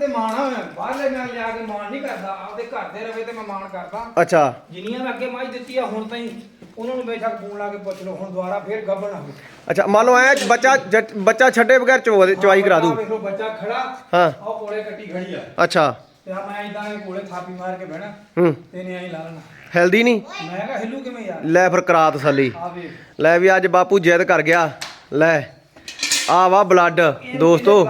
ਤੇ ਮਾਣ ਆ ਮੈਂ ਬਾਹਰਲੇ ਨਾਲ ਲਿਆ ਕੇ ਮਾਣ ਨਹੀਂ ਕਰਦਾ ਆਪਦੇ ਘਰ ਦੇ ਰਵੇ ਤੇ ਮੈਂ ਮਾਣ ਕਰਦਾ। ਅੱਛਾ। ਜਿੰਨੀਆਂ ਮੈਂ ਅੱਗੇ ਮਾਈ ਦਿੱਤੀ ਆ ਹੁਣ ਤਾਈਂ ਉਹਨਾਂ ਨੂੰ ਬੇਸ਼ੱਕ ਫੋਨ ਲਾ ਕੇ ਪੁੱਛ ਲਓ ਹੁਣ ਦੁਬਾਰਾ ਫੇਰ ਗੱਬਣ ਆ। ਅੱਛਾ ਮੰਨ ਲਓ ਐ ਬੱਚਾ ਜੱਟ- ਬੱਚਾ ਛੱਡੇ ਬਗੈਰ ਚੋ ਚਵਾਈ ਕਰਾ ਦੂ। ਵੇਖੋ ਬੱਚਾ ਖੜਾ ਹਾਂ। ਆਹ ਕੋਲੇ ਕੱਟੀ ਖੜੀ ਆ। ਅੱਛਾ। ਤੇ ਆ ਮੈਂ ਇਦਾਂ ਕੋਲੇ ਥਾਪੀ ਮਾਰ ਕੇ ਬਹਿਣਾ ਹੂੰ। ਤੇ ਨੇ ਐਂ ਲਾ ਲੈਣਾ। ਹੈਲਦੀ ਨਹੀਂ? ਮੈਂ ਕਿਹਾ ਹਿੱਲੂ ਕਿਵੇਂ ਯਾਰ? ਲੈ ਫਿਰ ਕਰਾ ਤਸੱਲੀ। ਆ ਵੇ ਲੈ ਵੀ ਅੱਜ ਬਾਪੂ ਜਿੱਦ ਕਰ ਗਿਆ। ਲੈ ਆ ਵਾ ਬਲੱਡ ਦੋਸਤੋ।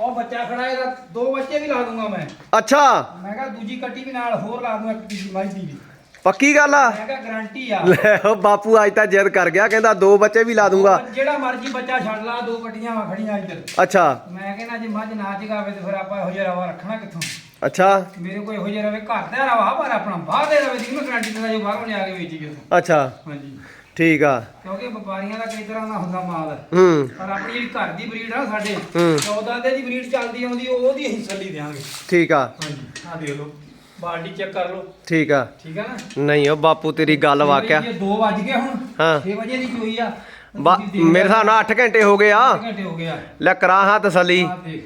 ਉਹ ਬੱਚਾ ਖੜਾ ਇਹਦਾ ਦੋ ਬੱਚੇ ਵੀ ਲਾ ਦੂੰਗਾ ਮੈਂ। ਅੱਛਾ। ਮੈਂ ਕਿਹਾ ਦੂਜੀ ਕੱਟੀ ਵੀ ਨਾਲ ਹੋਰ ਲਾ ਦੂੰਗਾ ਇੱਕ ਮਾਈ ਦੀ ਵੀ। ਪੱਕੀ ਗੱਲ ਆ? ਮੈਂ ਕਿਹਾ ਗਾਰੰਟੀ ਆ। ਲੈ ਉਹ ਬਾਪੂ ਅੱਜ ਤਾਂ ਜਿੱਦ ਕਰ ਗਿਆ ਕਹਿੰਦਾ ਦੋ ਬੱਚੇ ਵੀ ਲਾ ਦੂੰਗਾ। ਜਿਹੜਾ ਮਰਜ਼ੀ ਬੱਚਾ ਛੱਡ ਲਾ ਦੋ ਕੱਟੀਆਂ ਵਾ ਖੜੀਆਂ ਇੱਧਰ। ਅੱਛਾ। ਮੈਂ ਕਹਿੰਦਾ ਜੇ ਮੱਝ ਨਾ ਜਗਾਵੇ ਤੇ ਫਿਰ ਆਪਾਂ ਇਹੋ ਜਿਹਾ ਰਵਾ ਰੱਖਣਾ ਕਿੱਥੋਂ? ਅੱਛਾ। ਮੇਰੇ ਕੋਲ ਇਹੋ ਜਿਹਾ ਰਵੇ ਘਰ ਦਾ ਰਵਾ ਪਰ ਆਪਣਾ ਬਾਹਰ ਦੇ ਰਵੇ ਦੀ ਮੈਂ ਗਾਰੰਟੀ ਦਿੰਦਾ ਜੋ ਬਾਹਰੋਂ ਲਿਆ ਕੇ ਵੇਚੀ ਗਿਆ ਅੱਛਾ। ਹਾਂਜੀ। ਠੀਕ ਆ। ਕਿਉਂਕਿ ਵਪਾਰੀਆਂ ਦਾ ਕਈ ਤਰ੍ਹਾਂ ਦਾ ਹੁੰਦਾ ਮਾਲ। ਹੂੰ। ਪਰ ਆਪਣੀ ਜਿਹੜੀ ਘਰ ਦੀ ਬਰੀਡ ਆ ਸਾਡੇ ਹੂੰ। 14 ਦੇ ਦੀ ਬਰੀਡ ਚੱਲਦੀ ਆਉਂਦੀ ਉਹ- ਉਹਦੀ ਅਸੀਂ ਸੱਲੀ ਦੇਾਂਗੇ ਠੀਕ ਆ। ਹਾਂਜੀ ਆ ਦੇਖ ਲਓ। ਬਾਲਟੀ ਚੈੱਕ ਕਰ ਲਓ। ਠੀਕ ਆ। ਠੀਕ ਆ ਨਾ? ਨਹੀਂ ਉਹ ਬਾਪੂ ਤੇਰੀ ਗੱਲ ਵਾਕਿਆ। ਇਹ 2 ਵੱਜ ਗਏ ਹੁਣ। ਹਾਂ। 6 ਵਜੇ ਦੀ ਚੋਈ ਆ। ਬਾ- ਮੇਰੇ ਹਿਸਾਬ ਨਾਲ 8 ਘੰਟੇ ਹੋ ਗਏ ਆ। ਘੰਟੇ ਹੋ ਗਿਆ ਲੈ ਕਰਾ ਹਾਂ ਤਸੱਲੀ। ਆ ਦੇਖ।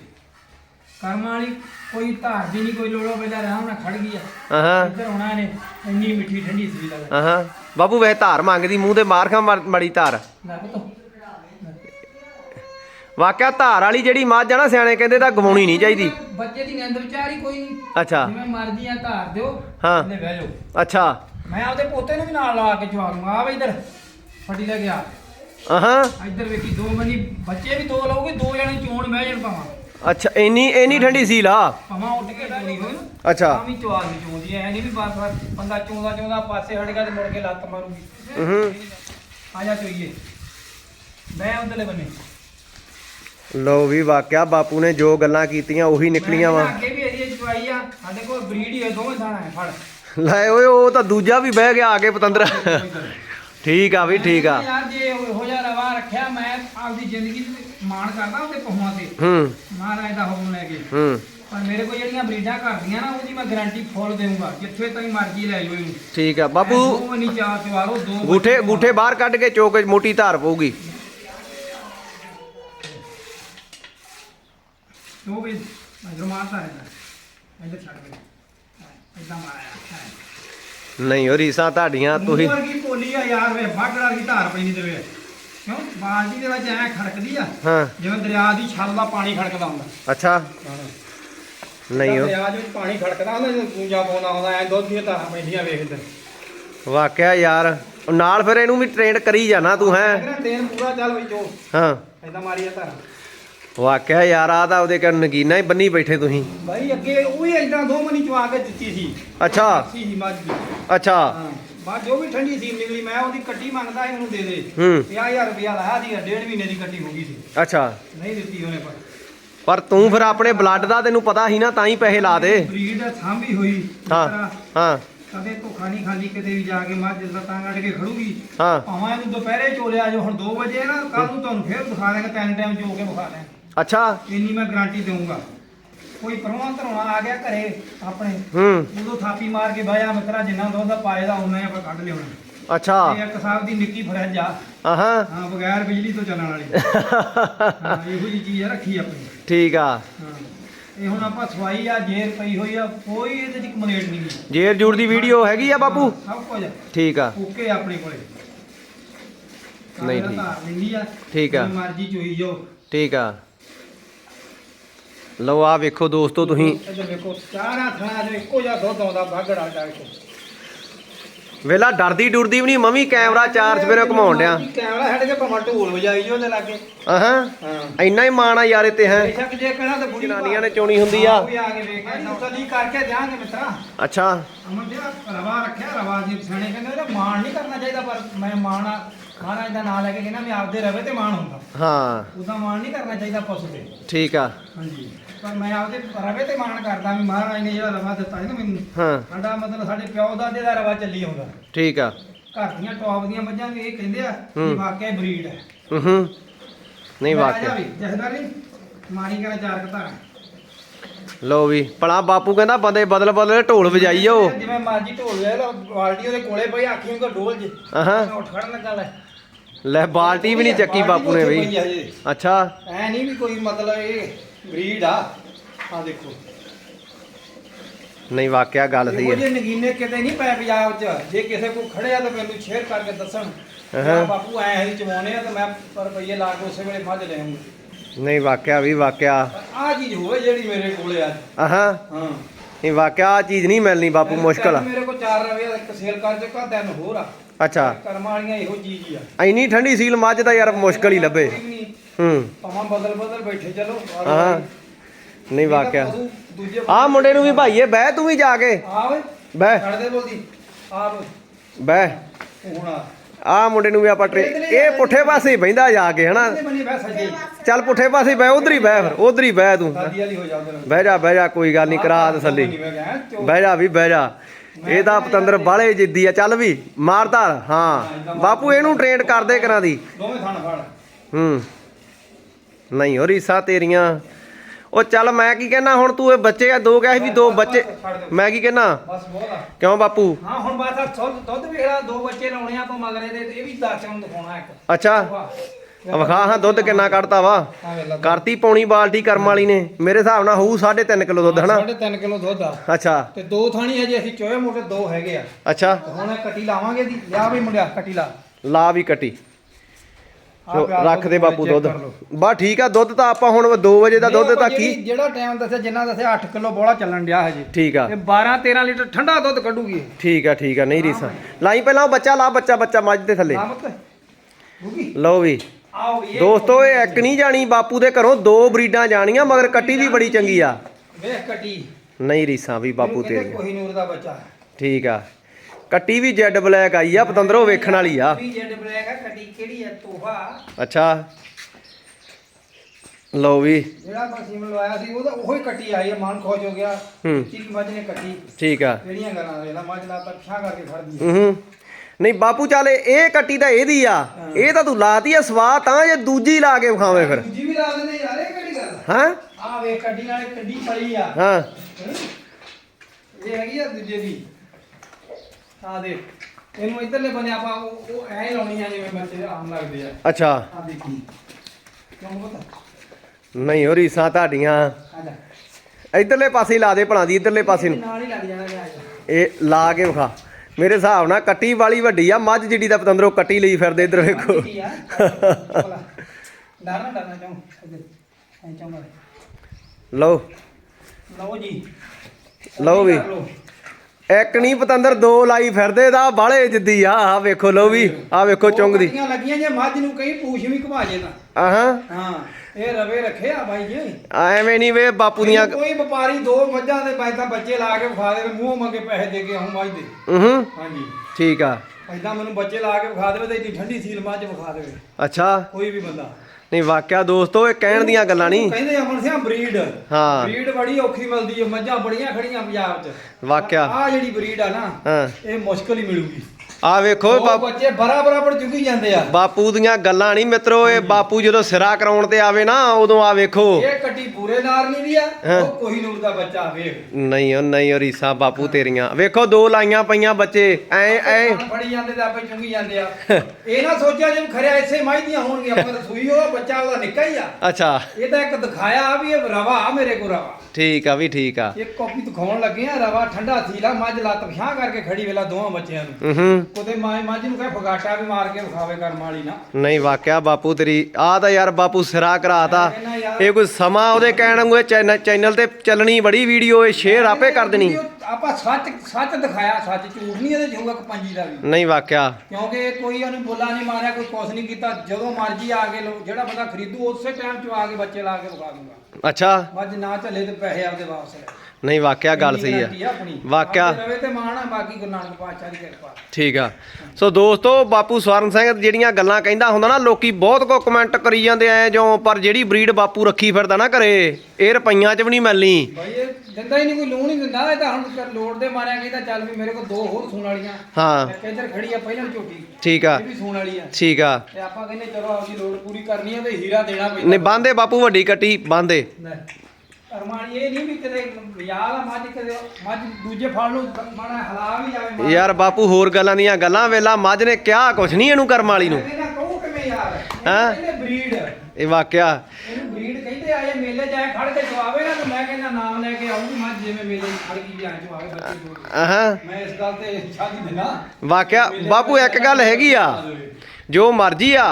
ਕਰਮਾਂ ਵਾਲੀ। ਕੋਈ ਧਾਰ ਦੀ ਨਹੀਂ ਕੋਈ ਲੋੜੋ ਪਹਿਲਾਂ ਆਰਾਮ ਨਾਲ ਖੜ ਗਈ ਆ। ਹਾਂ ਇੱਧਰ ਆਉਣਾ ਇਹਨੇ ਇੰਨੀ ਮਿੱਠੀ ਠੰਡੀ ਸੀ ਲੱਗਦਾ। ਹਾਂ ਬਾਪੂ ਵੇ ਧਾਰ ਮੰਗਦੀ ਮੂੰਹ ਤੇ ਮਾਰ ਖਾ ਮੜ- ਧਾਰ। ਲੈ ਪੁੱਤ। ਵਾਕਿਆ ਧਾਰ ਵਾਲੀ ਜਿਹੜੀ ਮੱਝ ਆ ਨਾ ਸਿਆਣੇ ਕਹਿੰਦੇ ਤਾਂ ਗਵਾਉਣੀ ਨਹੀਂ ਚਾਹੀਦੀ। ਬੱਚੇ ਦੀ ਨਿੰਦ ਵਿਚਾਰੀ ਕੋਈ ਨਹੀਂ। ਅੱਛਾ। ਜਿਵੇਂ ਮਰਜ਼ੀ ਆ ਧਾਰ ਦਿਓ ਹਾਂ। ਲੈ ਬਹਿ ਜਾਓ। ਅੱਛਾ। ਮੈਂ ਆਪਦੇ ਪੋਤੇ ਨੂੰ ਵੀ ਨਾਲ ਲਾ ਕੇ ਚਵਾ ਦੂੰਗਾ। ਆ ਵੇ ਇੱਧਰ ਫੱਟੀ ਲੈ ਗਿਆ ਹਾਂ ਇੱਧਰ ਵੇਖੀ ਦੋ ਮਨੀ ਬੱਚੇ ਵੀ ਦੋ ਲਓਗੇ ਦੋ ਜਣੇ ਚੋਣ ਬਹਿ ਜਾਣ ਭਾਵਾਂ। ਅੱਛਾ ਇੰਨੀ ਇੰਨੀ ਠੰਡੀ ਸੀ ਲਾ ਭਾਵਾਂ ਉੱਠ ਕੇ ਚੋਣੀ ਹੋਈ। ਨਾ ਅੱਛਾ। ਤਾਂ ਵੀ ਚਵਾ ਦੀ ਚੋਂਦੀ ਐ ਨਹੀਂ ਵੀ ਬਾਰ ਬਾਰ ਬੰਦਾ ਚੋਂਦਾ ਚੋਂਦਾ ਪਾਸੇ ਹਟ ਗਿਆ ਤੇ ਮੁੜ ਕੇ ਲੱਤ ਮਾਰੂਗੀ। ਹੂੰ। ਆ ਜਾ ਚੋਈਏ। ਬਹਿ ਉਧਰਲੇ ਬੰਨੇ। ਲੋ ਵੀ ਵਾਕਿਆ ਬਾਪੂ ਨੇ ਜੋ ਗੱਲਾਂ ਕੀਤੀਆਂ ਉਹੀ ਨਿਕਲੀਆਂ ਵਾ। ਅੱਗੇ ਵੀ ਏਰੀਆ ਚ ਚਵਾਈ ਆ ਸਾਡੇ ਕੋਲ ਬਰੀਡ ਹੀ ਹੈ ਦੋਵੇਂ ਥਾਣਾ ਹੈ ਫੜ। ਲੈ ਓਏ ਉਹ ਤਾਂ ਦੂਜਾ ਵੀ ਬਹਿ ਗਿਆ ਆ ਕੇ ਪਤੰਦਰ। ਠੀਕ ਆ ਵੀ ਠੀਕ ਆ। ਯਾਰ ਜੇ ਇਹੋ ਜਿਹਾ ਰਵਾ ਰੱਖਿਆ ਮੈਂ ਆਪਦੀ ਜ਼ਿੰਦਗੀ ਚ ਮਾਣ ਕਰਦਾ ਉਹਦੇ ਪਹੁਆਂ ਤੇ। ਹੂੰ। ਮਹਾਰਾਜ ਦਾ ਹੁਕਮ ਲੈ ਕੇ। ਹੂੰ। ਪਰ ਮੇਰੇ ਕੋਲ ਜਿਹੜੀਆਂ ਬਰੀਡਾਂ ਕਰਦੀਆਂ ਨਾ ਉਹਦੀ ਮੈਂ ਗਾਰੰਟੀ ਫੁੱਲ ਦੇਵਾਂਗਾ ਜਿੱਥੇ ਤਾਈਂ ਮਰਜ਼ੀ ਲੈ ਜਾਓ ਇਹਨੂੰ। ਠੀਕ ਆ ਬਾਪੂ। ਦੋ ਨਹੀਂ ਚਾਰ ਚਵਾਰੋ ਦੋ ਗੂਠੇ ਗੂਠੇ ਬਾਹਰ ਕੱਢ ਕੇ ਚੋਕ 'ਚ ਮੋਟੀ ਧਾਰ ਪਊਗੀ। ਦੋ ਵੀ ਇਧਰ ਮਾਰਦਾ ਰਹਿੰਦਾ ਇਧਰ ਛੱਡ ਦੇ। ਇਦਾਂ ਮਾਰਿਆ ਨਹੀਂ ਉਹ ਰੀਸਾਂ ਤੁਹਾਡੀਆਂ ਤੁਸੀਂ ਵਰਗੀ ਪੋਲੀ ਆ ਯਾਰ ਵੇ ਬਾਗੜਾ ਦੀ ਧਾਰ ਪੈਂਦੀ ਤੇ ਵੇ ਕਿਉਂ? ਬਾਲਟੀ ਦੇ ਵਿੱਚ ਐ ਖੜਕਦੀ ਆ। ਹਾਂ। ਜਿਵੇਂ ਦਰਿਆ ਦੀ ਛੱਲ ਦਾ ਪਾਣੀ ਖੜਕਦਾ ਹੁੰਦਾ। ਅੱਛਾ। ਨਹੀਂ ਉਹ ਦਰਿਆ ਦੇ ਵਿੱਚ ਪਾਣੀ ਖੜਕਦਾ ਹੁੰਦਾ ਜਦੋਂ ਪੂੰਜਾ ਪਾਉਂਦਾ ਹੁੰਦਾ ਐ ਦੁੱਧ ਦੀਆਂ ਧਾਰਾਂ ਪੈਂਦੀਆਂ ਵੇਖ ਇੱਧਰ। ਵਾਕਿਆ ਯਾਰ ਨਾਲ ਫਿਰ ਇਹਨੂੰ ਵੀ ਟ੍ਰੇਨ ਕਰੀ ਜਾਣਾ ਤੂੰ ਹੈ? ਦੇਨ ਪੂਰਾ ਚੱਲ ਬਈ ਜੋ। ਹਾਂ। ਐਦਾਂ ਮਾਰੀ ਆ ਧਾਰਾਂ। ਵਾਕਿਆ ਯਾਰ ਆ ਤਾਂ ਉਹਦੇ ਕਰਨ ਨਗੀਨਾ ਹੀ ਬੰਨੀ ਬੈਠੇ ਤੁਸੀਂ। ਬਾਈ ਅੱਗੇ ਉਹ ਵੀ ਐਦਾਂ ਦੋ ਮਨੀ ਚਵਾ ਕੇ ਦਿੱਤੀ ਸੀ। ਅੱਛਾ। ਸੀ ਹੀ ਮੱਝ ਅੱਛਾ। ਬਾਅਦ ਜੋ ਵੀ ਠੰਡੀ ਸੀ ਨਿਕਲੀ ਮੈਂ ਉਹਦੀ ਕੱਟੀ ਮੰਗਦਾ ਸੀ ਉਹਨੂੰ ਦੇ ਦੇ। ਹੂੰ। 50000 ਰੁਪਇਆ ਲਾਇਆ ਸੀ ਡੇਢ ਮਹੀਨੇ ਦੀ ਕੱਟੀ ਹੋ ਗਈ ਸੀ। ਅੱਛਾ। ਨਹੀਂ ਦਿੱਤੀ ਉਹਨੇ ਪਰ। ਪਰ ਤੂੰ ਫਿਰ ਆਪਣੇ ਬਲੱਡ ਦਾ ਤੈਨੂੰ ਪਤਾ ਸੀ ਨਾ ਤਾਂ ਹੀ ਪੈਸੇ ਲਾ ਦੇ। ਬਰੀਡ ਸਾਂਭੀ ਹੋਈ। ਹਾਂ ਹਾਂ। ਕਦੇ ਧੋਖਾ ਨਹੀਂ ਖਾਂਦੀ ਕਿਤੇ ਵੀ ਜਾ ਕੇ ਮੱਝ ਲੱਤਾਂ ਕੱਢ ਕੇ ਖੜੂਗੀ। ਹਾਂ। ਭਾਵੇਂ ਇਹਨੂੰ ਦੁਪਹਿਰੇ ਚੋਲਿਆ ਜੋ ਹੁਣ 2 ਵਜੇ ਨਾ ਕੱਲ ਨੂੰ ਤੁਹਾਨੂੰ ਫੇਰ ਦਿਖਾ ਦੇਗਾ ਤਿੰਨ ਟਾਈਮ ਚੋ ਕੇ ਵਿਖਾ ਦੇ ਅੱਛਾ। ਇੰਨੀ ਮੈਂ ਗਾਰੰਟੀ ਦਊਂਗਾ। ਕੋਈ ਪਰਵਾਹ ਧਰਵਾ ਆ ਗਿਆ ਘਰੇ ਆਪਣੇ ਹੂੰ। ਉਦੋਂ ਥਾਪੀ ਮਾਰ ਕੇ ਬਾਇਆ ਮਿੱਤਰਾ ਜਿੰਨਾ ਦੁੱਧ ਦਾ ਪਾਏ ਦਾ ਉਹਨਾਂ ਆਪਾਂ ਕੱਢ ਲਿਆਉਣਾ। ਅੱਛਾ। ਇਹ ਇੱਕ ਸਾਹਿਬ ਦੀ ਨਿੱਕੀ ਫਰਿੱਜ ਆ। ਆਹਾਂ। ਹਾਂ ਬਗੈਰ ਬਿਜਲੀ ਤੋਂ ਚੱਲਣ ਵਾਲੀ। ਹਾਂ ਇਹੋ ਜੀ ਚੀਜ਼ ਆ ਰੱਖੀ ਆਪਣੀ। ਠੀਕ ਆ। ਹਾਂ ਇਹ ਹੁਣ ਆਪਾਂ ਸਵਾਈ ਆ ਜੇਰ ਪਈ ਹੋਈ ਆ ਕੋਈ ਇਹਦੇ ਚ ਕੰਪਲੇਂਟ ਨਹੀਂ ਗੀ। ਜੇਰ ਜੂਰ ਦੀ ਵੀਡੀਓ ਹੈਗੀ ਆ ਬਾਪੂ? ਸਭ ਕੁਝ ਠੀਕ ਆ। ਓਕੇ ਆ ਆਪਣੇ ਕੋਲੇ। ਨਹੀਂ, ਠੀਕ। ਧਾਰ ਲੈਂਦੀ ਆ। ਠੀਕ ਆ। ਮਰਜ਼ੀ ਚੋਈ ਜਾਓ। ਠੀਕ ਆ। ਲਓ ਆ ਵੇਖੋ ਦੋਸਤੋ ਤੁਸੀਂ। ਇੱਧਰ ਵੇਖੋ ਚਾਰਾਂ ਥਾਂ ਦੇ ਇੱਕੋ ਜਿਹਾ ਦੁੱਧ ਆਉਂਦਾ ਬਾਗੜਾ ਜਾ ਕੇ। ਵੇਲਾ ਡਰਦੀ ਡੁਰਦੀ ਵੀ ਨਹੀਂ ਮਮੀ ਕੈਮਰਾ ਚਾਰ ਸਵੇਰੇ ਘਮਾਉਣ ਡਿਆ। ਕੈਮਰਾ ਸਾਡੇ ਕੇ ਭਾਵੇਂ ਢੋਲ ਵਜਾਈ ਜੋ ਉਹਦੇ ਲਾਗੇ। ਆਹਾਂ ਹਾਂ। ਇੰਨਾ ਹੀ ਮਾਣ ਆ ਯਾਰ ਇੱਥੇ ਹੈ। ਬੇਸ਼ੱਕ ਜੇ ਕਹਿਣਾ ਤਾਂ ਬੁੜੀ ਜਨਾਨੀਆਂ ਨੇ ਚੋਣੀ ਹੁੰਦੀ ਆ। ਉਹ ਵੀ ਆ ਕੇ ਵੇਖ ਕੇ ਤਸੱਲੀ ਕਰਕੇ ਜਾਾਂਗੇ ਮਿੱਤਰਾ। ਅੱਛਾ। ਅਮਨ ਜੀ ਆਹ ਰਵਾ ਰੱਖਿਆ ਰਵਾ ਜੀ ਸਿਆਣੇ ਕਹਿੰਦੇ ਇਹਦਾ ਮਾਣ ਨਹੀਂ ਕਰਨਾ ਚਾਹੀਦਾ ਪਰ ਮੈਂ ਮਾਣ ਆ ਮਹਾਰਾਜ ਦਾ ਨਾਮ ਲੈ ਕੇ ਕਹਿੰਦਾ ਮੈਂ ਆਪਦੇ ਰਵੇ ਤੇ ਮਾਣ ਹੁੰਦਾ। ਹਾਂ। ਉਹਦਾ ਮਾਣ ਨਹੀਂ ਕਰਨਾ ਚਾਹੀਦਾ ਪਸ਼ੂ ਤੇ। ਠੀਕ ਆ। ਹਾਂਜੀ। ਪਰ ਮੈਂ ਆਪਦੇ ਰਵੇ ਤੇ ਮਾਣ ਕਰਦਾ ਵੀ ਮਹਾਰਾਜ ਨੇ ਜਿਹੜਾ ਰਵਾ ਦਿੱਤਾ ਹੈ ਨਾ ਮੈਨੂੰ। ਹਾਂ। ਸਾਡਾ ਮਤਲਬ ਸਾਡੇ ਪਿਓ ਦਾਦੇ ਦਾ ਰਵਾ ਚੱਲੀ ਆਉਂਦਾ। ਠੀਕ ਆ। ਘਰ ਦੀਆਂ ਟੌਪ ਦੀਆਂ ਮੱਝਾਂ ਵੀ ਇਹ ਕਹਿੰਦੇ ਆ ਕਿ ਹੂੰ। ਵਾਕਿਆ ਬਰੀਡ ਹੈ। ਹੂੰ ਹੂੰ। ਨਹੀਂ ਵਾਕਿਆ। ਜਹਦਾਰ ਨਹੀਂ। ਮਾਰੀ ਕਰਾ ਚਾਰ ਘਤਾਰ ਲਓ ਵੀ ਭਲਾ ਬਾਪੂ ਕਹਿੰਦਾ ਬੰਦੇ ਬਦਲ ਬਦਲ ਢੋਲ ਵਜਾਈ ਜਾਓ ਜਿਵੇਂ ਮਰਜ਼ੀ ਢੋਲ ਲੈ ਲਓ ਬਾਲਟੀ ਉਹਦੇ ਕੋਲੇ ਪਈ ਆਖੀਆਂ ਕੋ ਡੋਲ ਜੇ। ਆਹਾਂ ਉੱਠ ਖੜਨ ਲੱਗਾ ਲੈ। ਲੈ ਬਾਲਟੀ ਵੀ ਨਹੀਂ ਚੱਕੀ ਬਾਪੂ ਨੇ ਬਈ ਅੱਛਾ। ਐ ਨਹੀਂ ਵੀ ਕੋਈ ਮਤਲਬ ਇਹ ਬਰੀਡ ਆ। ਆ ਦੇਖੋ। ਨਹੀਂ ਵਾਕਿਆ ਗੱਲ ਸਹੀ ਹੈ। ਜਿਹੇ ਨਗੀਨੇ ਕਿਤੇ ਨਹੀਂ ਪਏ ਪੰਜਾਬ 'ਚ। ਜੇ ਕਿਸੇ ਕੋਲ ਖੜਿਆ ਤਾਂ ਮੈਨੂੰ ਸ਼ੇਅਰ ਕਰਕੇ ਦੱਸਣ। ਬਾਪੂ ਐ ਹੀ ਚਵਾਉਣੇ ਆ ਤਾਂ ਮੈਂ ਰੁਪਈਏ ਲਾ ਕੇ ਉਸੇ ਵੇਲੇ ਮੱਝ ਲੈ ਆਉਂਗਾ ਨਹੀਂ ਵਾਕਿਆ ਵੀ ਵਾਕਿਆ। ਆ ਚੀਜ਼ ਹੋਵੇ ਜਿਹੜੀ ਮੇਰੇ ਕੋਲੇ ਅੱਜ ਆਹਾਂ ਹਾਂ। ਨਹੀਂ ਵਾਕਿਆ ਆ ਚੀਜ਼ ਨਹੀਂ ਮਿਲਣੀ ਬਾਪੂ ਮੁਸ਼ਕਲ ਆ। ਮੇਰੇ ਕੋਲ ਚਾਰ ਰਵੇ ਇੱਕ ਸੇਲ ਕਰ ਚੁੱਕਾ ਤਿੰਨ ਹੋਰ ਆ। ਅੱਛਾ। ਕਰਮਾਂ ਵਾਲੀਆਂ ਇਹੋ ਚੀਜ਼ ਹੀ ਆ। ਇੰਨੀ ਠੰਡੀ ਸੀਲ ਮੱਝ ਦਾ ਯਾਰ ਮੁਸ਼ਕਲ ਹੀ ਲੱਭੇ। ਹੂੰ। ਭਾਵੇਂ ਬਦਲ ਬਦਲ ਬੈਠੇ ਚਲੋ ਹਾਂ। ਨਹੀਂ ਵਾਕਿਆ। ਦੂਜੇ ਆ ਮੁੰਡੇ ਨੂੰ ਵੀ ਭਾਈਏ ਬਹਿ ਤੂੰ ਵੀ ਜਾ ਕੇ। ਆ ਓਏ। ਬਹਿ। ਛੱਡ ਦੇ ਬੋਲਦੀ। ਆ ਬਹਿ। ਹੁਣ ਆ। ਆ ਮੁੰਡੇ ਨੂੰ ਵੀ ਆਪਾਂ ਟਰੇ ਇਹ ਪੁੱਠੇ ਪਾਸੇ ਹੀ ਬਹਿੰਦਾ ਜਾ ਕੇ ਹਨਾ? ਚੱਲ ਪੁੱਠੇ ਪਾਸੇ ਹੀ ਬਹਿ ਉਧਰ ਹੀ ਬਹਿ ਫਿਰ ਉਧਰ ਹੀ ਬਹਿ ਤੂੰ। ਬਹਿ ਜਾ ਬਹਿ ਜਾ ਕੋਈ ਗੱਲ ਨਹੀਂ ਕਰਾ ਤਸੱਲੀ ਬਹਿ ਜਾ ਵੀ ਬਹਿ ਜਾ। ਇਹ ਤਾਂ ਪਤੰਦਰ ਬਾਲੇ ਜਿੱਦੀ ਆ ਚੱਲ ਵੀ ਮਾਰਦਾ ਹਾਂ। ਬਾਪੂ ਇਹਨੂੰ ਟ੍ਰੇਨ ਕਰਦੇ ਕਰਾਂ ਦੀ। ਦੋਵੇਂ ਥਣ ਫੜ। ਹੂੰ। ਨਹੀਂ ਹੋ ਰੀਸਾ ਤੇਰੀਆਂ। ਉਹ ਚੱਲ ਮੈਂ ਕੀ ਕਹਿਣਾ ਹੁਣ ਤੂੰ ਇਹ ਬੱਚੇ ਆ ਦੋ ਕਹਿ ਵੀ ਦੋ ਬੱਚੇ ਮੈਂ ਕੀ ਕਹਿਣਾ ਬਸ ਬਹੁਤ ਆ। ਕਿਉਂ ਬਾਪੂ? ਹਾਂ ਹੁਣ ਬਾਤ ਆ ਦੁੱਧ ਦੁੱਧ ਵੇਖਲਾ ਦੋ ਬੱਚੇ ਲਾਉਣੇ ਆ ਤੋਂ ਮਗਰੇ ਦੇ ਤੇ ਇਹ ਵੀ ਦਾਚਾਂ ਨੂੰ ਦਿਖਾਉਣਾ ਇੱਕ। ਅੱਛਾ। ਵਿਖਾ ਹਾਂ ਦੁੱਧ ਕਿੰਨਾ ਕੱਢਤਾ ਵਾ। ਆ ਕਰਤੀ ਪੌਣੀ ਬਾਲਟੀ ਕਰਮ ਵਾਲੀ ਨੇ। ਮੇਰੇ ਹਿਸਾਬ ਨਾਲ ਹੋਊ 3.5 ਕਿਲੋ ਦੁੱਧ ਹਨਾ? 3.5 ਕਿਲੋ ਦੁੱਧ ਆ। ਅੱਛਾ। ਤੇ ਦੋ ਥਾਣੀ ਹਜੇ ਅਸੀਂ ਚੋਏ ਮੋਟੇ ਦੋ ਹੈਗੇ ਆ। ਅੱਛਾ। ਹੁਣ ਇਹ ਕੱਟੀ ਲਾਵਾਂਗੇ ਦੀ ਲਿਆ ਵੀ ਮੁੰਡਿਆ ਕੱਟੀ ਲਾ। ਲਾ ਵੀ ਕੱਟੀ। ਚਲੋ, ਰੱਖ ਦੇ ਬਾਪੂ ਦੁੱਧ। ਬਾ ਠੀਕ ਆ ਦੁੱਧ ਤਾਂ ਆਪਾਂ ਹੁਣ 2 ਵਜੇ ਦਾ ਦੁੱਧ ਤਾਂ ਕੀ ਜਿਹੜੀ- ਟਾਈਮ ਦੱਸਿਆ ਜਿੰਨਾ ਦੱਸਿਆ 8 ਕਿਲੋ ਬੋਲਾ ਚੱਲਣ ਡਿਆ ਹਜੇ। ਠੀਕ ਆ। ਇਹ 12 13 ਲੀਟਰ ਠੰਡਾ ਦੁੱਧ ਕੱਢੂਗੀ ਇਹ। ਠੀਕ ਆ ਠੀਕ ਆ ਨਹੀਂ ਰੀਸਾ। ਲਾਈ ਪਹਿਲਾਂ ਉਹ ਬੱਚਾ ਲਾ ਬੱਚਾ ਬੱਚਾ ਮੱਝ ਦੇ ਥੱਲੇ। ਲਓ ਵੀ। ਆਓ ਇਹ ਦੋਸਤੋ ਇਹ ਇੱਕ ਨਹੀਂ ਜਾਣੀ ਬਾਪੂ ਦੇ ਘਰੋਂ ਦੋ ਬਰੀਡਾਂ ਜਾਣੀਆਂ ਮਗਰ ਕੱਟੀ ਵੀ ਬੜੀ ਚੰਗੀ ਆ। ਵੇਖ ਕੱਟੀ। ਨਹੀਂ ਰੀਸਾਂ ਵੀ ਬਾਪੂ ਤੇਰੀਆਂ। ਕੋਹੀਨੂਰ ਦਾ ਬੱਚਾ। ਠੀਕ ਆ। ਕੱਟੀ ਵੀ ਜੈਡ ਬਲੈਕ ਆਈ ਆ ਪਤੰਦਰੋਂ ਵੇਖਣ ਵਾਲੀ ਆ। ਵੀ ਜੈਡ ਬਲੈਕ ਆ ਕੱਟੀ ਕਿਹੜੀ ਆ? ਤੋਹਫਾ ਅੱਛਾ। ਲਓ ਵੀ। ਜਿਹੜਾ ਮੈਂ ਸਿਮ ਲਵਾਇਆ ਸੀ ਉਹਦਾ ਉਹੀ ਕੱਟੀ ਆਈ ਹੈ ਮਨ ਖੁਸ਼ ਹੋ ਗਿਆ। ਹੂੰ। ਚੀਕ ਮੱਝ ਨੇ ਕੱਟੀ। ਠੀਕ ਆ। ਕਿਹੜੀਆਂ ਗੱਲਾਂ ਵੇਲਾ ਮੱਝ ਨਾਲ ਤਾਂ ਪਿਛਾ ਕਰਕੇ ਖੜਦੀ ਹੂੰ ਨਹੀਂ ਬਾਪੂ ਚੱਲ ਇਹ ਕੱਟੀ ਤਾਂ ਇਹਦੀ ਆ। ਇਹ ਤਾਂ ਤੂੰ ਲਾਤੀ ਆ ਸਵਾਹ ਤਾਂ ਜੇ ਦੂਜੀ ਲਾ ਕੇ ਵਿਖਾਵੇਂ ਫਿਰ। ਦੂਜੀ ਵੀ ਲਾ ਦਿੰਦੇ ਯਾਰ ਇਹ ਕਿਹੜੀ ਗੱਲ ਹਾਂ? ਆ ਵੇ ਕੱਟੀ ਨਾਲੇ ਕੱਢੀ ਪਈ ਆ। ਹਾਂ। ਇਹ ਹੈਗੀ ਆ ਦੂਜੇ ਦੀ। ਆ ਦੇ ਇਹਨੂੰ ਇਧਰਲੇ ਬੰਨੇ ਆਪਾਂ ਉਹ ਉਹ ਐ ਲਾਉਣੀ ਆ ਜਿਵੇਂ ਬੱਚੇ ਆਮ ਲੱਗਦੇ ਆ। ਅੱਛਾ। ਆ ਦੇਖੀ। ਕਿਉਂ ਪਤਾ? ਨਹੀਂ ਹੋ ਰੀਸਾਂ ਤੁਹਾਡੀਆਂ। ਆ ਜਾ। ਇਧਰਲੇ ਪਾਸੇ ਹੀ ਲਾ ਦੇ ਭਲਾਂ ਦੀ ਇਧਰਲੇ ਪਾਸੇ ਨੂੰ। ਨਾਲ ਹੀ ਲੱਗ ਜਾਣਾ ਲਿਆ ਜਾ। ਇਹ ਲਾ ਕੇ ਵਿਖਾ। ਮੇਰੇ ਹਿਸਾਬ ਨਾਲ ਕੱਟੀ ਵਾਲੀ ਵੱਡੀ ਆ ਮੱਝ ਜਿੱਡੀ ਦਾ ਪਤੰਦਰੋਂ ਕੱਟੀ ਲਈ ਫਿਰਦੇ ਇਧਰ ਵੇਖੋ। ਕੀ ਆ। ਡਰਨਾ ਡਰਨਾ ਚਾਹੂੰ ਐ ਚਾਹੁੰਦਾ ਲਓ। ਲਓ ਜੀ। ਲਓ ਵੀ। ਕਰ ਲਓ। ਇੱਕ ਨਹੀਂ ਪਤੰਦਰ ਦੋ ਲਾਈ ਫਿਰਦੇ ਦਾ ਬਾਲੇ ਜਿੱਦੀ ਆ। ਆ ਵੇਖੋ ਲਓ ਵੀ ਆ ਵੇਖੋ ਚੁੰਗ ਦੀ ਕੱਟੀਆਂ ਲੱਗੀਆਂ ਜੇ ਮੱਝ ਨੂੰ ਕਈ ਪੂਛ ਵੀ ਘੁਮਾ ਜੇ ਤਾਂ। ਆਹਾਂ। ਹਾਂ ਇਹ ਰਵੇ ਰੱਖੇ ਆ ਬਾਈ ਜੀ। ਐਵੇਂ ਨਹੀਂ ਵੇ ਬਾਪੂ ਦੀਆਂ ਕੋਈ ਵਪਾਰੀ ਦੋ ਮੱਝਾਂ ਦੇ ਬਾਈ ਤਾਂ ਬੱਚੇ ਲਾ ਕੇ ਵਿਖਾ ਦੇਵੇ ਮੂੰਹ ਮੰਗੇ ਪੈਸੇ ਦੇ ਕੇ ਆਉਂ ਮੱਝ ਦੇ। ਹੂੰ ਹਾਂਜੀ। ਠੀਕ ਆ। ਐਦਾਂ ਮੈਨੂੰ ਬੱਚੇ ਲਾ ਕੇ ਵਿਖਾ ਦੇਵੇ ਤੇ ਇੰਨੀ ਠੰਡੀ ਸੀਲ ਮੱਝ ਵਿਖਾ ਦੇਵੇ। ਅੱਛਾ। ਕੋਈ ਵੀ ਬੰਦਾ। ਨਹੀਂ ਵਾਕਿਆ ਦੋਸਤੋ ਇਹ ਕਹਿਣ ਦੀਆਂ ਗੱਲਾਂ ਨਹੀਂ। ਕਹਿੰਦੇ ਅਮਨ ਸਿਆ ਬਰੀਡ। ਹਾਂ। ਬਰੀਡ ਬੜੀ ਔਖੀ ਮਿਲਦੀ ਹੈ ਮੱਝਾਂ ਬੜੀਆਂ ਖੜੀਆਂ ਪੰਜਾਬ 'ਚ। ਵਾਕਿਆ। ਆ ਜਿਹੜੀ ਬਰੀਡ ਆ ਨਾ ਇਹ ਮੁਸ਼ਕਲ ਹੀ ਮਿਲੂਗੀ। ਆ ਵੇਖੋ ਉਹ ਬਾਪੂ ਬੱਚੇ ਬਰਾ ਬਰਾਬਰ ਚੁੱਕੀ ਜਾਂਦੇ ਆ। ਬਾਪੂ ਦੀਆਂ ਗੱਲਾਂ ਨਹੀਂ ਮਿੱਤਰੋ ਇਹ ਬਾਪੂ ਜਦੋਂ ਸਿਰਾ ਕਰਾਉਣ ਤੇ ਆਵੇ ਨਾ ਉਦੋਂ ਆ ਵੇਖੋ। ਇਹ ਕੱਟੀ ਪੂਰੇ ਨਾਰਨੀ ਦੀ ਆ ਹਾਂ। ਉਹ ਕੋਈ ਨੂਰ ਦਾ ਬੱਚਾ ਵੇਖ। ਨਹੀਂ ਉਹ ਨਹੀਂ ਉਹ ਰੀਸਾ ਬਾਪੂ ਤੇਰੀਆਂ। ਵੇਖੋ ਦੋ ਲਾਈਆਂ ਪਈਆਂ ਬੱਚੇ ਐ ਐ। ਫੜੀ ਜਾਂਦੇ ਤੇ ਆਪੇ ਚੁੰਗੀ ਜਾਂਦੇ ਆ। ਇਹ ਨਾ ਸੋਚਿਆ ਜੇ ਖਰਿਆ ਇਸੇ ਮਾਈ ਦੀਆਂ ਹੋਣਗੀਆਂ ਪਰ ਸੂਈ ਉਹ ਬੱਚਾ ਉਹਦਾ ਨਿੱਕਾ ਹੀ ਆ। ਅੱਛਾ। ਇਹ ਤਾਂ ਇੱਕ ਦਿਖਾਇਆ ਆ ਵੀ ਇਹ ਰਵਾ ਆ ਮੇਰੇ ਕੋਲ ਰਵਾ। ਠੀਕ ਆ ਵੀ ਠੀਕ ਆ। ਇੱਕ ਕਾਪੀ ਦਿਖਾਉਣ ਲੱਗੇ ਆ ਰਵਾ ਠੰਡਾ ਸੀਲਾ ਮੱਝ ਲੱਤ ਵਿਛਾਂ ਕਰਕੇ ਖੜੀ ਵੇਲਾ ਦੋਵਾਂ ਬੱਚਿਆਂ ਨੂੰ। ਹੂੰ। ਉਹਦੇ ਮਾਂ ਮੱਝ ਨੂੰ ਕਹੇ ਫਗਾਟਾ ਵੀ ਮਾਰ ਕੇ ਵਿਖਾਵੇ ਕਰਮ ਵਾਲੀ ਨਾ। ਨਹੀਂ ਵਾਕਿਆ ਬਾਪੂ ਤੇਰੀ ਆ ਤਾਂ ਯਾਰ ਬਾਪੂ ਸਿਰਾ ਕਰਾਤਾ। ਇਹ ਕੋਈ ਸਮਾਂ ਉਹਦੇ ਕਹਿਣ ਚੈਨ- ਚੈਨਲ ਤੇ ਚੱਲਣੀ ਬੜੀ ਵੀਡੀਓ ਇਹ ਸ਼ੇਅਰ ਆਪੇ ਕਰ ਦੇਣੀ। ਆਪਾਂ ਸੱਚ ਸੱਚ ਦਿਖਾਇਆ ਸੱਚ ਝੂਠ ਨਹੀਂ ਇਹਦੇ 'ਚ ਹੋਊਗਾ ਕਿ ਪੰਜੀ ਦਾ ਵੀ। ਨਹੀਂ ਵਾਕਿਆ। ਕਿਉਂਕਿ ਕੋਈ ਉਹਨੂੰ ਬੋਲਾ ਨਹੀਂ ਮਾਰਿਆ ਕੋਈ ਕੁਛ ਨਹੀਂ ਕੀਤਾ ਜਦੋਂ ਮਰਜ਼ੀ ਆ ਕੇ ਲੋ ਜਿਹੜਾ ਬੰਦਾ ਖਰੀਦੂ ਉਸੇ ਟਾਈਮ 'ਚ ਆ ਕੇ ਬੱਚੇ ਲਾ ਕੇ ਵਿਖਾ ਦੂੰਗਾ। ਅੱਛਾ। ਮੱਝ ਨਾ ਚੱਲੇ ਤੇ ਪੈਸੇ ਆਪਦੇ ਵਾਪਸ ਲੈ। ਨਹੀਂ ਵਾਕਿਆ ਗੱਲ ਸਹੀ ਆ। ਵਾਕਿਆ। ਰਵੇ ਤੇ ਮਾਣ ਆ ਬਾਕੀ ਗੁਰੂ ਨਾਨਕ ਪਾਤਸ਼ਾਹ ਦੀ ਕਿਰਪਾ। ਠੀਕ ਆ। ਸੋ ਦੋਸਤੋ ਬਾਪੂ ਸਵਰਨ ਸਿੰਘ ਜਿਹੜੀਆਂ ਗੱਲਾਂ ਕਹਿੰਦਾ ਹੁੰਦਾ ਨਾ ਲੋਕੀ ਬਹੁਤ ਕੋ ਕਮੈਂਟ ਕਰੀ ਜਾਂਦੇ ਐ ਜੋ ਪਰ ਜਿਹੜੀ ਬਰੀਡ ਬਾਪੂ ਰੱਖੀ ਫਿਰਦਾ ਨਾ ਘਰੇ ਇਹ ਰੁਪਈਆਂ 'ਚ ਵੀ ਨਹੀਂ ਮਿਲਣੀ। ਭਾਈ ਇਹ ਦਿੰਦਾ ਹੀ ਨਹੀਂ ਕੋਈ ਲੂਣ ਹੀ ਦਿੰਦਾ। ਇਹ ਤਾਂ ਹੁਣ ਕਰ ਲੋੜ ਦੇ ਮਾਰਿਆ ਕਹਿੰਦਾ ਚੱਲ ਵੀ ਮੇਰੇ ਕੋਲ ਦੋ ਹੋਰ ਸੂਣ ਵਾਲੀਆਂ। ਹਾਂ। ਇੱਕ ਇੱਧਰ ਖੜੀ ਆ ਪਹਿਲਾਂ ਝੋਟੀ। ਠੀਕ ਆ। ਇਹ ਵੀ ਸੂਣ ਵਾਲੀ ਆ। ਠੀਕ ਆ। ਤੇ ਆਪਾਂ ਕਹਿੰਦੇ ਚਲੋ ਆਪਦੀ ਲੋੜ ਪੂਰੀ ਕਰਨੀ ਆ ਤੇ ਹੀਰਾ ਦੇਣਾ ਪੈਂਦਾ। ਨੇ ਬਾਂਦੇ ਬਾਪੂ ਵੱਡੀ ਕੱਟੀ ਬਾਂਦੇ। ਅਰਮਾਨੀ ਇਹ ਨਹੀਂ ਵੀ ਕਿਤੇ ਵਿਆਹ ਦਾ ਮੱਝ ਕਿਤੇ ਮੱਝ ਦੂਜੇ ਫਲ ਨੂੰ ਮਾੜਾ ਹਲਾ ਵੀ ਜਾਵੇ ਮਾੜਾ। ਯਾਰ ਬਾਪੂ ਹੋਰ ਗੱਲਾਂ ਦੀਆਂ ਗੱਲਾਂ ਵੇਲਾ ਮੱਝ ਨੇ ਕਿਹਾ ਕੁਛ ਨਹੀਂ ਇਹਨੂੰ ਕਰਮ ਵਾਲੀ ਨੂੰ। ਇਹਦੇ ਨਾਲ ਕਹੂ ਕਿਵੇਂ ਯਾਰ? ਹੈਂ? ਇਹਨੇ ਬਰੀਡ। ਇਹ ਵਾਕਿਆ। ਇਹਨੂੰ ਬਰੀਡ ਕਹਿੰਦੇ ਆਏ ਮੇਲੇ ਜਾਏ ਖੜ ਕੇ ਖਵਾਵੇ ਨਾ ਤੇ ਮੈਂ ਜਿਵੇਂ ਮੇਲੇ ਦੀ ਖੜ ਗਈ ਜਾਂ ਜੋ ਆਵੇ ਬੱਚੇ ਦੋ ਹਾਂ ਮੈਂ ਇਸ ਗੱਲ ਤੇ ਛਾਦੀ ਦੇਣਾ। ਵਾਕਿਆ ਬਾਪੂ ਇੱਕ ਗੱਲ ਹੈਗੀ ਆ। ਜੋ ਮਰਜ਼ੀ ਆ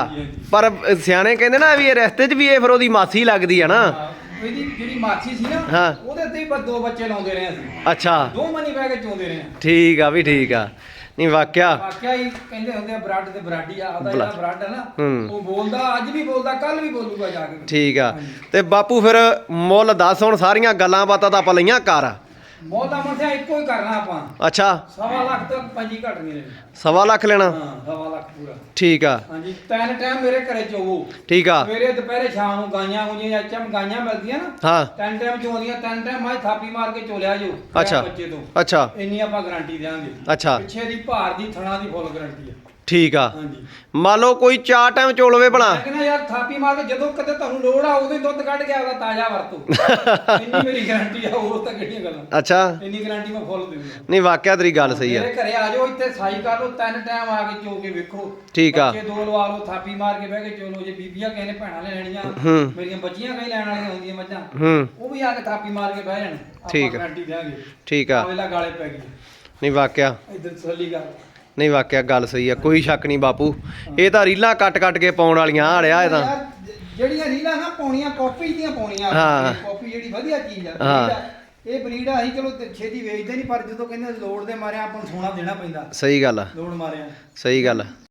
ਪਰ ਸਿਆਣੇ ਕਹਿੰਦੇ ਨਾ ਵੀ ਇਹ ਰਸਤੇ 'ਚ ਵੀ ਇਹ ਫਿਰ ਉਹਦੀ ਮਾਸੀ ਲੱਗਦੀ ਆ ਨਾ। ਇਹਦੀ ਜਿਹੜੀ ਮਾਛੀ ਸੀ ਨਾ ਹਾਂ। ਉਹਦੇ ਤੇ ਹੀ ਬਸ ਦੋ ਬੱਚੇ ਲਾਉਂਦੇ ਰਹੇ ਅਸੀਂ। ਅੱਛਾ। ਦੋ ਮਨੀ ਕੇ ਚੋਂਦੇ ਰਹੇ। ਠੀਕ ਆ ਵੀ ਠੀਕ ਆ। ਨਹੀਂ ਵਾਕਿਆ। ਵਾਕਿਆ ਹੀ ਕਹਿੰਦੇ ਹੁੰਦੇ ਆ ਬਰਾਡ ਤੇ ਬਰਾਡੀ ਆ ਉਹਦਾ ਜਿਹੜਾ ਬਰਾਡ ਹੈ ਨਾ। ਉਹ ਬੋਲਦਾ ਅੱਜ ਵੀ ਬੋਲਦਾ ਕੱਲ ਵੀ ਬੋਲੂਗਾ ਜਾ ਕੇ। ਠੀਕ ਆ। ਤੇ ਬਾਪੂ ਫਿਰ ਮੁੱਲ ਦੱਸ ਹੁਣ ਸਾਰੀਆਂ ਗੱਲਾਂ ਬਾਤਾਂ ਤਾਂ ਆਪਾਂ ਲਈਆਂ ਕਰ ਮੋਦਾ ਮੋਦਾ ਇੱਕੋ ਹੀ ਕਰਨਾ ਆਪਾਂ। ਅੱਛਾ। ਸਵਾ ਲੱਖ ਤੱਕ ਪੰਜੀ ਘਟ ਨਹੀਂ ਲੈਣੀ। ਸਵਾ ਲੱਖ ਲੈਣਾ? ਹਾਂ ਸਵਾ ਲੱਖ ਪੂਰਾ। ਠੀਕ ਆ। ਹਾਂਜੀ ਤਿੰਨ ਟਾਈਮ ਮੇਰੇ ਘਰੇ ਚੋਵੋ। ਠੀਕ ਆ। ਸਵੇਰੇ ਦੁਪਹਿਰੇ ਸ਼ਾਮ ਨੂੰ ਗਾਈਆਂ ਹੁੰਦੀਆਂ ਚਮ ਗਾਈਆਂ ਮਿਲਦੀਆਂ ਨਾ ਹਾਂ। ਤਿੰਨ ਟਾਈਮ ਚੋਂਦੀਆਂ ਤਿੰਨ ਟਾਈਮ ਮੈਂ ਥਾਪੀ ਮਾਰ ਕੇ ਚੋਲਿਆ ਜੋ। ਅੱਛਾ। ਬੱਚੇ ਤੋਂ। ਅੱਛਾ। ਇੰਨੀ ਆਪਾਂ ਗਾਰੰਟੀ ਦੇਵਾਂਗੇ ਅੱਛਾ। ਪਿੱਛੇ ਦੀ ਭਾਰ ਦੀ ਥਣਾ ਦੀ ਫੁੱਲ ਗਾਰੰਟੀ ਹੈ ਠੀਕ ਆ। ਹਾਂਜੀ। ਮੰਨ ਲਓ ਕੋਈ ਚਾਰ ਟਾਈਮ ਚੋਲਵੇ ਬਣਾ ਮੈਂ ਕਹਿੰਦਾ ਯਾਰ ਥਾਪੀ ਮਾਰ ਕੇ ਜਦੋਂ ਕਦੇ ਤੁਹਾਨੂੰ ਲੋੜ ਆ ਉਦੋਂ ਹੀ ਦੁੱਧ ਕੱਢ ਕੇ ਆਪਦਾ ਤਾਜ਼ਾ ਵਰਤੋ। ਇੰਨੀ ਮੇਰੀ ਗਾਰੰਟੀ ਆ ਹੋਰ ਤਾਂ ਕਿਹੜੀਆਂ ਗੱਲਾਂ। ਅੱਛਾ। ਇੰਨੀ ਗਾਰੰਟੀ ਮੈਂ ਫੁੱਲ ਦਿੰਦਾ। ਨਹੀਂ ਵਾਕਿਆ ਤੇਰੀ ਗੱਲ ਸਹੀ ਆ। ਮੇਰੇ ਘਰੇ ਆ ਜਾਓ ਇੱਥੇ ਸਾਈ ਕਰ ਲਓ ਤਿੰਨ ਟਾਈਮ ਆ ਕੇ ਚੋ ਕੇ ਵੇਖੋ। ਠੀਕ ਆ। ਬੱਚੇ ਦੋ ਲਵਾ ਲਓ ਥਾਪੀ ਮਾਰ ਕੇ ਬਹਿ ਕੇ ਚੋ ਲਓ ਜੇ ਬੀਬੀਆਂ ਕਿਸੇ ਨੇ ਭੈਣਾਂ ਲੈਣੀਆਂ ਹੂੰ। ਮੇਰੀਆਂ ਬੱਚੀਆਂ ਕਈ ਲੈਣ ਵਾਲੀਆਂ ਹੁੰਦੀਆਂ ਮੱਝਾਂ। ਹੂੰ। ਉਹ ਵੀ ਆ ਕੇ ਥਾਪੀ ਮਾਰ ਕੇ ਬਹਿ ਜਾਣ। ਠੀਕ ਆ। ਗਾਰੰਟੀ ਦੇਵਾਂਗੇ ਠੀਕ ਆ। ਆਵੇਲਾ ਗਾਲੇ ਪੈ ਗਈ ਨਹੀਂ ਵਾਕਿਆ। ਇਧਰ ਤਸੱਲੀ ਕਰ ਨਹੀਂ ਵਾਕਿਆ ਗੱਲ ਸਹੀ ਆ ਕੋਈ ਸ਼ੱਕ ਨਹੀਂ ਬਾਪੂ ਇਹ ਤਾਂ ਰੀਲਾਂ ਕੱਟ ਕੱਟ ਕੇ ਪਾਉਣ ਵਾਲੀਆਂ ਆ ਰਿਹਾ ਇਹ ਤਾਂ ਜਿਹੜੀਆਂ ਰੀਲਾਂ ਨਾ ਪਾਉਣੀਆਂ ਕਾਪੀ ਦੀਆਂ ਪਾਉਣੀਆਂ ਹਾਂ। ਕਾਪੀ ਜਿਹੜੀ ਵਧੀਆ ਚੀਜ਼ ਆ ਹਾਂ। breed ਆ। ਇਹ ਬਰੀਡ ਆ ਅਸੀਂ ਚਲੋ ਤੇ ਛੇਤੀ ਵੇਚਦੇ ਨਹੀਂ ਪਰ ਜਦੋਂ ਕਹਿੰਦੇ ਲੋੜ ਦੇ ਮਾਰੇ ਆਪਾਂ ਨੂੰ ਸੋਨਾ ਦੇਣਾ ਪੈਂਦਾ ਸਹੀ ਗੱਲ ਆ ਲੋੜ ਮਾਰਿਆ ਸਹੀ ਗੱਲ ਆ